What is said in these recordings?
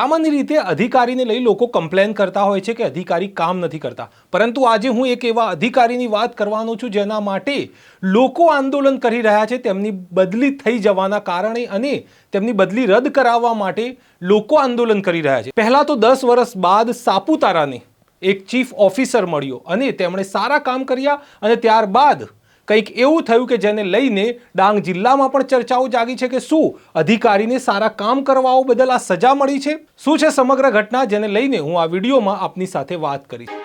સામાન્ય રીતે અધિકારીને લઈ લોકો કમ્પ્લેન કરતા હોય છે કે અધિકારી કામ નથી કરતા. પરંતુ આજે હું એક એવા અધિકારીની વાત કરવાનો છું જેના માટે લોકો આંદોલન કરી રહ્યા છે, તેમની બદલી થઈ જવાના કારણે અને તેમની બદલી રદ કરાવવા માટે લોકો આંદોલન કરી રહ્યા છે. પહેલાં તો દસ વર્ષ બાદ સાપુતારાને એક ચીફ ઓફિસર મળ્યો અને તેમણે સારા કામ કર્યા અને ત્યારબાદ કંઈક એવું થયું કે જેને લઈને ડાંગ જિલ્લામાં પણ ચર્ચાઓ જાગી છે કે શું અધિકારીને સારા કામ કરવાઓ બદલ આ સજા મળી છે? શું છે સમગ્ર ઘટના જેને લઈને હું આ વિડીયોમાં આપની સાથે વાત કરીશ?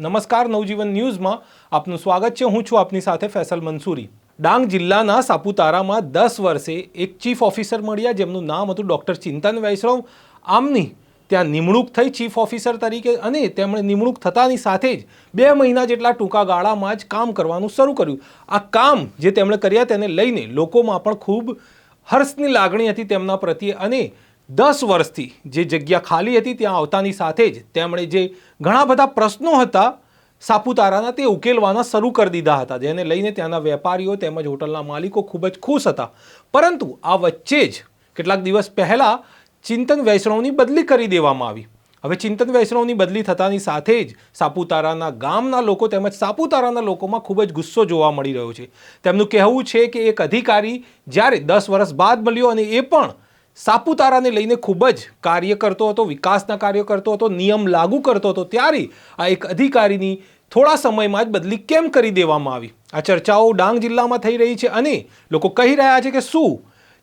નમસ્કાર, નવજીવન ન્યૂઝમાં આપનું સ્વાગત છે. હું છું આપની સાથે ફેસલ મંસૂરી. ડાંગ જિલ્લાના સાપુતારામાં દસ વર્ષે એક ચીફ ઓફિસર મળ્યા, જેમનું નામ હતું ડૉક્ટર ચિંતન વૈષ્ણવ આમની ત્યાં નિમણૂક થઈ ચીફ ઓફિસર તરીકે અને તેમણે નિમણૂક થતાની સાથે જ બે મહિના જેટલા ટૂંકા ગાળામાં જ કામ કરવાનું શરૂ કર્યું. આ કામ જે તેમણે કર્યા તેને લઈને લોકોમાં પણ ખૂબ હર્ષની લાગણી હતી તેમના પ્રત્યે અને દસ વર્ષથી જે જગ્યા ખાલી હતી ત્યાં આવતાની સાથે જ તેમણે જે ઘણા બધા પ્રશ્નો હતા સાપુતારાના તે ઉકેલવાના શરૂ કરી દીધા હતા, જેને લઈને ત્યાંના વેપારીઓ તેમજ હોટલના માલિકો ખૂબ જ ખુશ હતા. પરંતુ આ વચ્ચે જ કેટલાક દિવસ પહેલાં ચિંતન વૈષ્ણવની બદલી કરી દેવામાં આવી. હવે ચિંતન વૈષ્ણવની બદલી થતાની સાથે જ સાપુતારાના ગામના લોકો તેમજ સાપુતારાના લોકોમાં ખૂબ જ ગુસ્સો જોવા મળી રહ્યો છે. તેમનું કહેવું છે કે એક અધિકારી જ્યારે દસ વર્ષ બાદ મળ્યો અને એ પણ સાપુતારાને લઈને ખૂબ જ કાર્ય કરતો હતો, વિકાસના કાર્ય કરતો હતો, નિયમ લાગુ કરતો હતો, ત્યારે આ એક અધિકારીની થોડા સમયમાં જ બદલી કેમ કરી દેવામાં આવી? આ ચર્ચાઓ ડાંગ જિલ્લામાં થઈ રહી છે અને લોકો કહી રહ્યા છે કે શું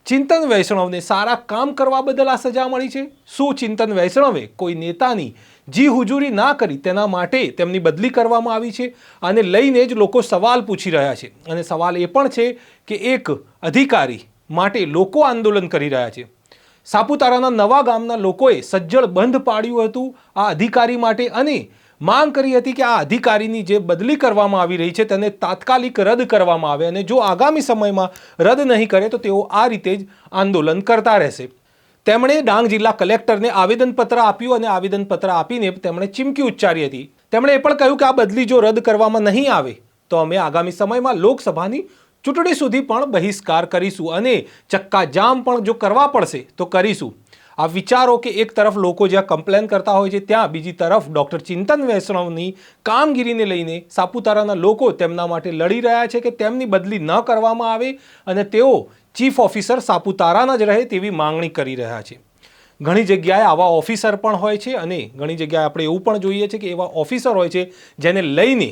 ચિંતન વૈષ્ણવને સારા કામ કરવા બદલ આ સજા મળી છે? શું ચિંતન વૈષ્ણવે કોઈ નેતાની જી હુજુરી ના કરી તેના માટે તેમની બદલી કરવામાં આવી છે? અને લઈને જ લોકો સવાલ પૂછી રહ્યા છે. અને સવાલ એ પણ છે કે એક અધિકારી માટે લોકો આંદોલન કરી રહ્યા છે. સાપુતારાના નવા ગામના લોકોએ સજ્જડ બંધ પાડ્યું હતું આ અધિકારી માટે અને માંગ કરી હતી કે આ અધિકારીની જે બદલી કરવામાં આવી રહી છે તેને તાત્કાલિક રદ કરવામાં આવે અને જો આગામી સમયમાં રદ નહીં કરે તો તેઓ આ રીતે જ આંદોલન કરતા રહેશે. તેમણે ડાંગ જિલ્લા કલેક્ટરને આવેદનપત્ર આપ્યું અને આવેદનપત્ર આપીને તેમણે ચીમકી ઉચ્ચારી હતી. તેમણે એ પણ કહ્યું કે આ બદલી જો રદ કરવામાં નહીં આવે, તો અમે આગામી સમયમાં લોકસભાની ચૂંટણી સુધી પણ બહિષ્કાર કરીશું અને ચક્કાજામ પણ જો કરવા પડશે તો કરીશું. આ વિચારો કે એક તરફ લોકો જ્યાં કમ્પ્લેન કરતા હોય છે, ત્યાં બીજી તરફ ડૉક્ટર ચિંતન વૈષ્ણવની કામગીરીને લઈને સાપુતારાના લોકો તેમના માટે લડી રહ્યા છે કે તેમની બદલી ન કરવામાં આવે અને તેઓ ચીફ ઓફિસર સાપુતારાના જ રહે તેવી માંગણી કરી રહ્યા છે. ઘણી જગ્યાએ આવા ઓફિસર પણ હોય છે અને ઘણી જગ્યાએ આપણે એવું પણ જોઈએ છે કે એવા ઓફિસર હોય છે જેને લઈને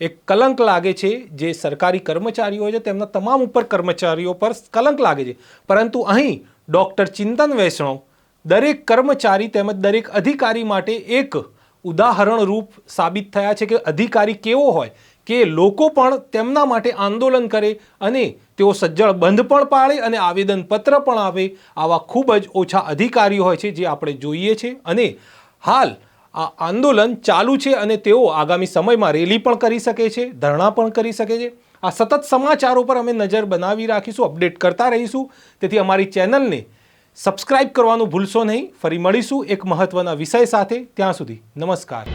એક કલંક લાગે છે જે સરકારી કર્મચારીઓ છે, તેમના તમામ ઉપર કર્મચારીઓ પર કલંક લાગે છે. પરંતુ અહીં ડૉક્ટર ચિંતન વૈષ્ણવ, દરેક કર્મચારી તેમજ દરેક અધિકારી માટે એક ઉદાહરણરૂપ સાબિત થયા છે કે અધિકારી કેવો હોય કે લોકો પણ તેમના માટે આંદોલન કરે અને તેઓ સજ્જડ બંધ પણ પાડે અને આવેદનપત્ર પણ આવે આવા ખૂબ જ ઓછા અધિકારીઓ હોય છે જે આપણે જોઈએ છે. અને હાલ આ આંદોલન ચાલુ છે અને તેઓ આગામી સમયમાં રેલી પણ કરી શકે છે, ધરણા પણ કરી શકે છે. આ સતત સમાચારો પર અમે નજર બનાવી રાખીશું, અપડેટ કરતા રહીશું. તેથી અમારી ચેનલને સબસ્ક્રાઇબ કરવાનું ભૂલશો નહીં. ફરી મળીશું એક મહત્ત્વના વિષય સાથે. ત્યાં સુધી નમસ્કાર.